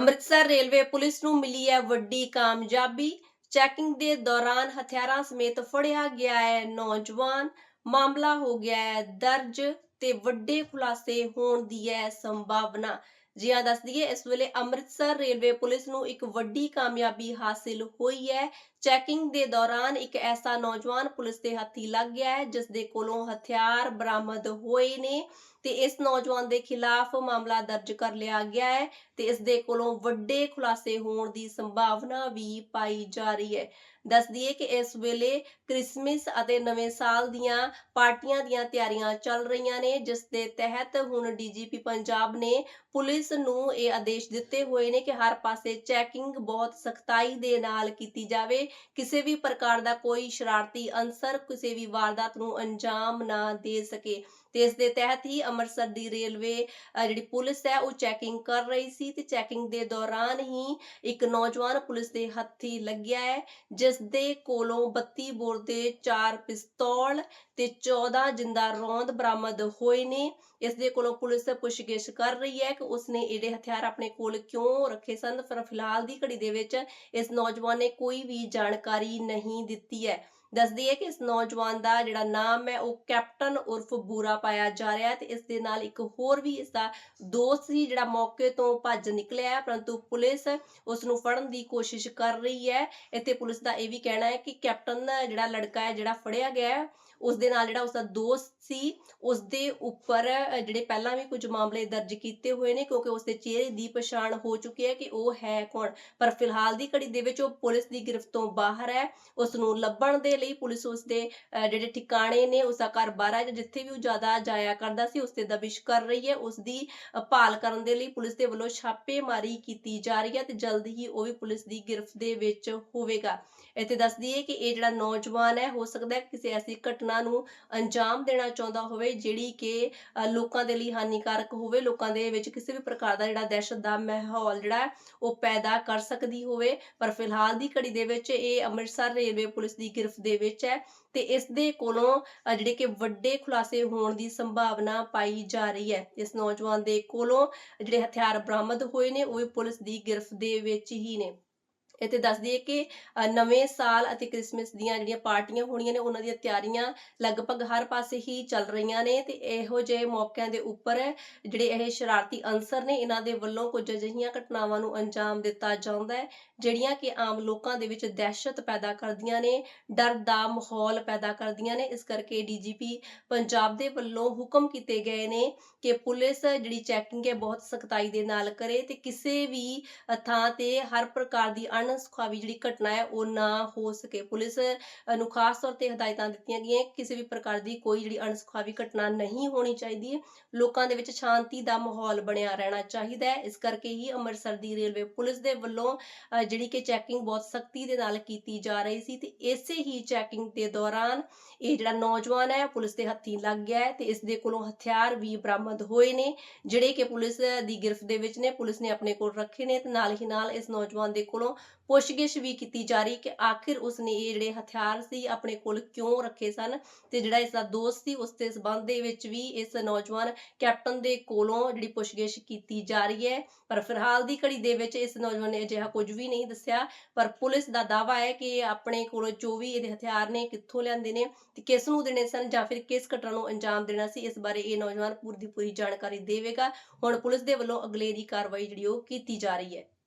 Amritsar railway police ਨੂੰ ਮਿਲੀ ਹੈ ਵੱਡੀ ਕਾਮਯਾਬੀ। ਚੈਕਿੰਗ ਦੇ ਦੌਰਾਨ ਹਥਿਆਰਾਂ ਸਮੇਤ ਫੜਿਆ ਗਿਆ ਹੈ ਨੌਜਵਾਨ। ਮਾਮਲਾ ਹੋ ਗਿਆ ਹੈ ਦਰਜ ਤੇ ਵੱਡੇ ਖੁਲਾਸੇ ਹੋਣ ਦੀ ਹੈ ਸੰਭਾਵਨਾ। ਜੀ ਹਾਂ ਦੱਸ ਦਈਏ, ਇਸ ਵੇਲੇ ਅੰਮ੍ਰਿਤਸਰ ਰੇਲਵੇ ਪੁਲਿਸ ਨੂੰ ਇੱਕ ਵੱਡੀ ਕਾਮਯਾਬੀ ਹਾਸਿਲ ਹੋਈ ਹੈ। ਚੈਕਿੰਗ ਦੇ ਦੌਰਾਨ ਇੱਕ ਐਸਾ ਨੌਜਵਾਨ ਪੁਲਿਸ ਦੇ ਹੱਥੀ ਲੱਗ ਗਿਆ ਹੈ, ਜਿਸ ਦੇ ਕੋਲੋਂ ਹਥਿਆਰ ਬਰਾਮਦ ਹੋਏ ਨੇ। ਤੇ ਇਸ ਨੌਜਵਾਨ ਦੇ ਖਿਲਾਫ ਮਾਮਲਾ ਦਰਜ ਕਰ ਲਿਆ ਗਿਆ ਹੈ ਤੇ ਇਸ ਦੇ ਕੋਲੋਂ ਵੱਡੇ ਖੁਲਾਸੇ ਹੋਣ ਦੀ ਸੰਭਾਵਨਾ ਵੀ ਪਾਈ ਜਾ ਰਹੀ ਹੈ। ਦੱਸ ਦਈਏ ਕਿ ਇਸ ਵੇਲੇ ਕ੍ਰਿਸਮਸ ਅਤੇ ਨਵੇਂ ਸਾਲ ਦੀਆਂ ਪਾਰਟੀਆਂ ਦੀਆਂ ਤਿਆਰੀਆਂ ਚੱਲ ਰਹੀਆਂ ਨੇ, ਜਿਸ ਦੇ ਤਹਿਤ ਹੁਣ ਡੀਜੀਪੀ ਪੰਜਾਬ ਨੇ ਪੁਲਿਸ ਨੂੰ ਇਹ ਆਦੇਸ਼ ਦਿੱਤੇ ਹੋਏ ਨੇ ਕਿ ਹਰ ਪਾਸੇ ਚੈਕਿੰਗ ਬਹੁਤ ਸਖਤਾਈ ਦੇ ਨਾਲ ਕੀਤੀ ਜਾਵੇ। ਕਿਸੇ ਵੀ ਪ੍ਰਕਾਰ ਦਾ ਕੋਈ ਸ਼ਰਾਰਤੀ ਅੰਸਰ ਕਿਸੇ ਵੀ ਵਾਰਦਾਤ ਨੂੰ ਅੰਜਾਮ ਨਾ ਦੇ ਸਕੇ। ਤੇ ਇਸ ਦੇ ਤਹਿਤ ਹੀ ਅੰਮ੍ਰਿਤਸਰ ਦੀ ਰੇਲਵੇ ਜਿਹੜੀ ਪੁਲਿਸ ਹੈ ਉਹ ਚੈਕਿੰਗ ਕਰ ਰਹੀ ਸੀ ਤੇ ਚੈਕਿੰਗ ਦੇ ਦੌਰਾਨ ਹੀ ਇੱਕ ਨੌਜਵਾਨ ਪੁਲਿਸ ਦੇ ਹੱਥੀ ਲੱਗਿਆ ਹੈ, ਜਿਸ ਦੇ ਕੋਲੋਂ 32 ਬੋਰ ਦੇ 4 ਪਿਸਤੌਲ ਤੇ 14 ਜਿੰਦਾ ਰੌਂਦ ਬਰਾਮਦ ਹੋਏ ਨੇ। ਇਸ ਦੇ ਕੋਲੋਂ ਪੁਲਿਸ ਪੁੱਛਗਿੱਛ ਕਰ ਰਹੀ ਹੈ ਕਿ ਉਸਨੇ ਇਹਦੇ ਹਥਿਆਰ ਆਪਣੇ ਕੋਲ ਕਿਉਂ ਰੱਖੇ ਸਨ। ਪਰ ਫਿਲਹਾਲ ਦੀ ਘੜੀ ਦੇ ਵਿੱਚ ਇਸ ਨੌਜਵਾਨ ਨੇ ਕੋਈ ਵੀ ਜਾਣਕਾਰੀ ਨਹੀਂ ਦਿੱਤੀ ਹੈ। ਦੱਸਦੀ ਹੈ ਕਿ ਇਸ ਨੌਜਵਾਨ ਦਾ ਜਿਹੜਾ ਨਾਮ ਹੈ ਉਹ ਕੈਪਟਨ ਉਰਫ ਬੂਰਾ ਪਾਇਆ ਜਾ ਰਿਹਾ ਹੈ ਤੇ ਇਸ ਦੇ ਨਾਲ ਇੱਕ ਹੋਰ ਵੀ ਇਸ ਦਾ ਦੋਸਤ ਸੀ ਜਿਹੜਾ ਮੌਕੇ ਤੋਂ ਭੱਜ ਨਿਕਲਿਆ ਹੈ, ਪਰੰਤੂ ਪੁਲਿਸ ਉਸ ਨੂੰ ਫੜਨ ਦੀ ਕੋਸ਼ਿਸ਼ ਕਰ ਰਹੀ ਹੈ। ਇੱਥੇ ਪੁਲਿਸ ਦਾ ਇਹ ਵੀ ਕਹਿਣਾ ਹੈ ਕਿ ਕੈਪਟਨ ਜਿਹੜਾ ਲੜਕਾ ਹੈ ਜਿਹੜਾ ਫੜਿਆ ਗਿਆ ਹੈ, ਉਸ ਦੇ ਨਾਲ ਜਿਹੜਾ ਉਸ ਦਾ ਦੋਸਤ ਸੀ, ਉਸ ਦੇ ਉੱਪਰ ਜਿਹੜੇ ਪਹਿਲਾਂ ਵੀ ਕੁਝ ਮਾਮਲੇ ਦਰਜ ਕੀਤੇ ਹੋਏ ਨੇ, ਕਿਉਂਕਿ ਉਸ ਦੇ ਚਿਹਰੇ ਦੀ ਪਛਾਣ ਹੋ ਚੁੱਕੀ ਹੈ ਕਿ ਉਹ ਹੈ ਕੌਣ। ਪਰ ਫਿਲਹਾਲ ਦੀ ਘੜੀ ਦੇ ਵਿੱਚ ਉਹ ਪੁਲਿਸ ਦੀ ਗ੍ਰਿਫਤ ਤੋਂ ਬਾਹਰ ਹੈ। ਉਸ ਨੂੰ ਲੱਭਣ ਦੇ ਲਈ ਪੁਲਿਸ ਉਸ ਦੇ ਜਿਹੜੇ ਠਿਕਾਣੇ ਨੇ, ਉਸ ਦਾ ਘਰ ਬਾਹਰ ਹੈ ਜਿੱਥੇ ਵੀ ਉਹ ਜ਼ਿਆਦਾ ਜਾਇਆ ਕਰਦਾ ਸੀ, ਉਸ ਤੇ ਦਬਿਸ਼ ਕਰ ਰਹੀ ਹੈ। ਉਸ ਦੀ ਭਾਲ ਕਰਨ ਦੇ ਲਈ ਪੁਲਿਸ ਦੇ ਵੱਲੋਂ ਛਾਪੇਮਾਰੀ ਕੀਤੀ ਜਾ ਰਹੀ ਹੈ ਤੇ ਜਲਦ ਹੀ ਉਹ ਵੀ ਪੁਲਿਸ ਦੀ ਗ੍ਰਿਫਤ ਦੇ ਵਿੱਚ ਹੋਵੇਗਾ। ਇੱਥੇ ਦੱਸ ਦਈਏ ਕਿ ਇਹ ਜਿਹੜਾ ਨੌਜਵਾਨ ਹੈ, ਹੋ ਸਕਦਾ ਹੈ ਕਿਸੇ ਐਸੀ ਘਟਨਾ ਨੂੰ ਅੰਜਾਮ ਦੇਣਾ ਚਾਹੁੰਦਾ ਹੋਵੇ, ਜਿਹੜੀ ਕਿ ਲੋਕਾਂ ਦੇ ਲਈ ਹਾਨੀਕਾਰਕ ਹੋਵੇ, ਲੋਕਾਂ ਦੇ ਵਿੱਚ ਕਿਸੇ ਵੀ ਪ੍ਰਕਾਰ ਦਾ ਜਿਹੜਾ ਦਹਿਸ਼ਤ ਦਾ ਮਾਹੌਲ ਜਿਹੜਾ ਉਹ ਪੈਦਾ ਕਰ ਸਕਦੀ ਹੋਵੇ। ਪਰ ਫਿਲਹਾਲ ਦੀ ਘੜੀ ਦੇ ਵਿੱਚ ਇਹ ਅੰਮ੍ਰਿਤਸਰ ਰੇਲਵੇ ਪੁਲਿਸ ਦੀ ਗ੍ਰਿਫਤ ਦੇ ਵਿੱਚ ਹੈ ਤੇ ਇਸ ਦੇ ਕੋਲੋਂ ਜਿਹੜੇ ਕਿ ਵੱਡੇ ਖੁਲਾਸੇ ਹੋਣ ਦੀ ਸੰਭਾਵਨਾ ਪਾਈ ਜਾ ਰਹੀ ਹੈ। ਇਸ ਨੌਜਵਾਨ ਦੇ ਕੋਲੋਂ ਜਿਹੜੇ ਹਥਿਆਰ ਬਰਾਮਦ ਹੋਏ ਨੇ, ਉਹ ਵੀ ਪੁਲਿਸ ਦੀ ਗ੍ਰਿਫਤ ਦੇ ਵਿੱਚ ਹੀ ਨੇ। ਇੱਥੇ ਦੱਸ ਦਈਏ ਕਿ ਨਵੇਂ ਸਾਲ ਅਤੇ ਕ੍ਰਿਸਮਸ ਦੀਆਂ ਜਿਹੜੀਆਂ ਪਾਰਟੀਆਂ ਹੋਣੀਆਂ ਨੇ, ਉਹਨਾਂ ਦੀਆਂ ਤਿਆਰੀਆਂ ਲਗਭਗ ਹਰ ਪਾਸੇ ਹੀ ਚੱਲ ਰਹੀਆਂ ਨੇ ਤੇ ਇਹੋ ਜਿਹੇ ਮੌਕਿਆਂ ਦੇ ਉੱਪਰ ਜਿਹੜੇ ਇਹ ਸ਼ਰਾਰਤੀ ਅਨਸਰ ਨੇ, ਇਹਨਾਂ ਦੇ ਵੱਲੋਂ ਕੁਝ ਅਜਿਹੀਆਂ ਘਟਨਾਵਾਂ ਨੂੰ ਅੰਜਾਮ ਦਿੱਤਾ ਜਾਂਦਾ ਹੈ, ਜਿਹੜੀਆਂ ਕਿ ਆਮ ਲੋਕਾਂ ਦੇ ਵਿੱਚ ਦਹਿਸ਼ਤ ਪੈਦਾ ਕਰਦੀਆਂ ਨੇ, ਡਰ ਦਾ ਮਾਹੌਲ ਪੈਦਾ ਕਰਦੀਆਂ ਨੇ। ਇਸ ਕਰਕੇ ਡੀਜੀਪੀ ਪੰਜਾਬ ਦੇ ਵੱਲੋਂ ਹੁਕਮ ਕੀਤੇ ਗਏ ਨੇ ਕਿ ਪੁਲਿਸ ਜਿਹੜੀ ਚੈਕਿੰਗ ਹੈ ਬਹੁਤ ਸਖਤਾਈ ਦੇ ਨਾਲ ਕਰੇ ਤੇ ਕਿਸੇ ਵੀ ਥਾਂ ਤੇ ਹਰ ਪ੍ਰਕਾਰ ਦੀ ਅਣਸੁਖਾਵੀ ਜਿਹੜੀ ਘਟਨਾ ਹੈ, ਉਹ ਨਾ ਹੋ ਸਕੇ। ਪੁਲਿਸ ਨੂੰ ਖਾਸ ਤੌਰ ਤੇ ਹਦਾਇਤਾਂ ਦਿੱਤੀਆਂ ਗਈਆਂ ਕਿਸੇ ਵੀ ਪ੍ਰਕਾਰ ਦੀ ਕੋਈ ਜਿਹੜੀ ਅਣਸੁਖਾਵੀ ਘਟਨਾ ਨਹੀਂ ਹੋਣੀ ਚਾਹੀਦੀ ਹੈ। ਲੋਕਾਂ ਦੇ ਵਿੱਚ ਸ਼ਾਂਤੀ ਦਾ ਮਾਹੌਲ ਬਣਿਆ ਰਹਿਣਾ ਚਾਹੀਦਾ ਹੈ। ਇਸ ਕਰਕੇ ਹੀ ਅੰਮ੍ਰਿਤਸਰ ਦੀ ਰੇਲਵੇ ਪੁਲਿਸ ਦੇ ਵੱਲੋਂ ਜਿਹੜੀ ਕਿ ਚੈਕਿੰਗ ਬਹੁਤ ਸਖਤੀ ਦੇ ਨਾਲ ਕੀਤੀ ਜਾ ਰਹੀ ਸੀ ਤੇ ਇਸੇ ਹੀ ਚੈਕਿੰਗ ਦੇ ਦੌਰਾਨ ਇਹ ਜਿਹੜਾ ਨੌਜਵਾਨ ਹੈ, ਪੁਲਿਸ ਦੇ ਹੱਥੀ ਲੱਗ ਗਿਆ ਹੈ ਤੇ ਇਸ ਦੇ ਕੋਲੋਂ ਹਥਿਆਰ ਵੀ ਬਰਾਮਦ ਹੋਏ ਨੇ, ਜਿਹੜੇ ਕਿ ਪੁਲਿਸ ਦੀ ਗ੍ਰਿਫਤ ਦੇ ਵਿੱਚ ਨੇ। ਪੁਲਿਸ ਨੇ ਆਪਣੇ ਕੋਲ ਰੱਖੇ ਨੇ ਤੇ ਨਾਲ ਹੀ ਨਾਲ ਇਸ ਨੌਜਵਾਨ ਦੇ ਕੋਲੋਂ ਪੁੱਛਗਿੱਛ ਵੀ ਕੀਤੀ ਜਾ ਰਹੀ ਕਿ ਆਖਿਰ ਉਸਨੇ ਇਹ ਜਿਹੜੇ ਹਥਿਆਰ ਸੀ ਆਪਣੇ ਕੋਲ ਕਿਉਂ ਰੱਖੇ ਸਨ ਤੇ ਜਿਹੜਾ ਇਸ ਦਾ ਦੋਸਤ ਸੀ ਉਸ ਦੇ ਸਬੰਧ ਦੇ ਵਿੱਚ ਵੀ ਇਸ ਨੌਜਵਾਨ ਕੈਪਟਨ ਦੇ ਕੋਲੋਂ ਜਿਹੜੀ ਪੁੱਛਗਿੱਛ ਕੀਤੀ ਜਾ ਰਹੀ ਹੈ। ਪਰ ਫਿਲਹਾਲ ਦੀ ਘੜੀ ਦੇ ਵਿੱਚ ਇਸ ਨੌਜਵਾਨ ਨੇ ਅਜਿਹਾ ਕੁਝ ਵੀ ਨਹੀਂ ਦੱਸਿਆ। ਪਰ ਪੁਲਿਸ ਦਾ ਦਾਅਵਾ ਹੈ ਕਿ ਇਹ ਆਪਣੇ ਕੋਲੋਂ ਜੋ ਵੀ ਇਹਦੇ ਹਥਿਆਰ ਨੇ, ਕਿੱਥੋਂ ਲਿਆਂਦੇ ਨੇ ਤੇ ਕਿਸ ਨੂੰ ਦੇਣੇ ਸਨ ਜਾਂ ਫਿਰ ਕਿਸ ਘਟਨਾ ਨੂੰ ਅੰਜਾਮ ਦੇਣਾ ਸੀ, ਇਸ ਬਾਰੇ ਇਹ ਨੌਜਵਾਨ ਪੂਰੀ ਦੀ ਪੂਰੀ ਜਾਣਕਾਰੀ ਦੇਵੇਗਾ। ਹੁਣ ਪੁਲਿਸ ਦੇ ਵੱਲੋਂ ਅਗਲੇਰੀ ਕਾਰਵਾਈ ਜਿਹੜੀ ਉਹ ਕੀਤੀ ਜਾ ਰਹੀ ਹੈ।